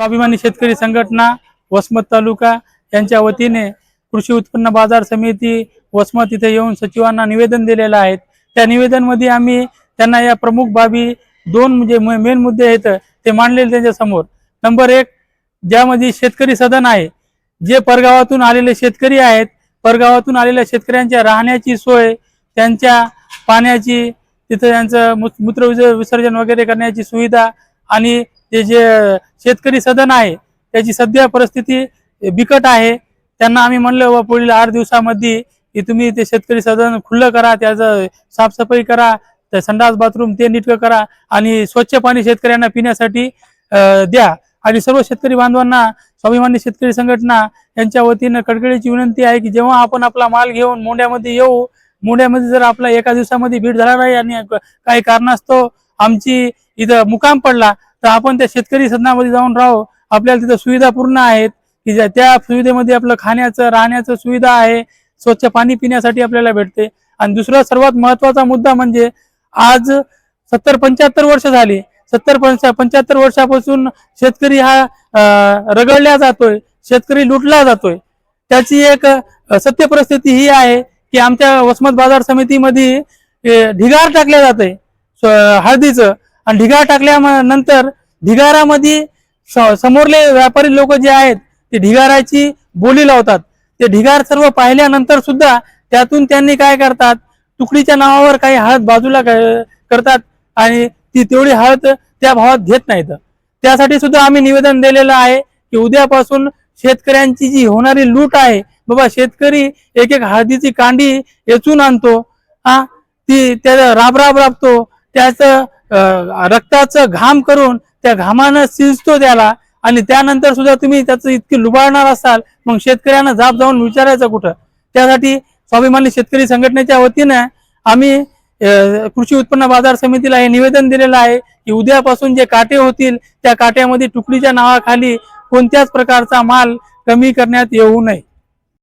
स्वाभिमानी शेतकरी संघटना वसमत तालुका यांच्या वतीने कृषी उत्पन्न बाजार समिती वसमत इथे येऊन सचिवांना निवेदन दिलेलं आहे. त्या निवेदनमध्ये आम्ही त्यांना या प्रमुख बाबी दोन म्हणजे मेन मुद्दे आहेत ते मांडलेले त्यांच्यासमोर. नंबर एक ज्यामध्ये शेतकरी सदन आहे जे परगावातून आलेले शेतकरी आहेत परगावातून आलेल्या शेतकऱ्यांच्या राहण्याची सोय त्यांच्या पाण्याची तिथं त्यांचं मू- मूत्र विसर्जन वगैरे करण्याची सुविधा आणि ते जे शेतकरी सदन आहे त्याची सध्या परिस्थिती बिकट आहे. त्यांना आम्ही म्हणलं व पुढील आठ दिवसामध्ये की तुम्ही ते शेतकरी सदन खुल्लं करा त्याचं साफसफाई करा त्या संडास बाथरूम ते नीटकं करा आणि स्वच्छ पाणी शेतकऱ्यांना पिण्यासाठी द्या. आणि सर्व शेतकरी बांधवांना स्वाभिमानी शेतकरी संघटना यांच्या वतीनं कडकडीची विनंती आहे की जेव्हा आपण आपला माल घेऊन मोंड्यामध्ये येऊ मोंड्यामध्ये जर आपला एका दिवसामध्ये भीड झाला नाही आणि काही कारणास्तव आमची इथं मुकाम पडला तर आपण त्या शेतकरी सदनामध्ये जाऊन राहू. आपल्याला तिथं सुविधा पूर्ण आहेत. की ज्या- त्या सुविधेमध्ये आपलं खाण्याचं राहण्याचं सुविधा आहे. स्वच्छ पाणी पिण्यासाठी आपल्याला भेटते. आणि दुसरा सर्वात महत्त्वाचा मुद्दा म्हणजे आज सत्तर पंच्याहत्तर वर्ष झाली. सत्तर पंच्याहत्तर वर्षापासून शेतकरी हा रगडल्या जातोय. शेतकरी लुटला जातोय. त्याची एक सत्य परिस्थिती ही आहे की आमच्या वसमत बाजार समितीमध्ये ढिगार टाकल्या जाते हळदीचं. आणि ढिगार टाकल्यानंतर ढिगारामध्ये समोरले व्यापारी लोक जे आहेत ते ढिगाराची बोली लावतात. ते ढिगार सर्व पाहिल्यानंतर सुद्धा त्यातून त्यांनी काय करतात तुकडीच्या नावावर काही हळद बाजूला क- करतात आणि ती तेवढी हळद त्या भावात घेत नाहीत. त्यासाठी सुद्धा आम्ही निवेदन दिलेलं आहे की उद्यापासून शेतकऱ्यांची जी होणारी लूट आहे बाबा शेतकरी एक एक हळदीची कांडी येचून आणतो. हा ती त्याचा राब राब राबतो. त्याचं रक्ताचं घाम करून त्या घामानं शिजतो त्याला आणि त्यानंतर सुद्धा तुम्ही त्याचं इतकी लुबाळणार असाल मग शेतकऱ्यांना जाब जाऊन विचारायचं कुठं? त्यासाठी स्वाभिमानी शेतकरी संघटनेच्या वतीनं आम्ही कृषी उत्पन्न बाजार समितीला हे निवेदन दिलेलं आहे की उद्यापासून जे काटे होतील त्या काट्यामध्ये तुकडीच्या नावाखाली कोणत्याच प्रकारचा माल कमी करण्यात येऊ नये.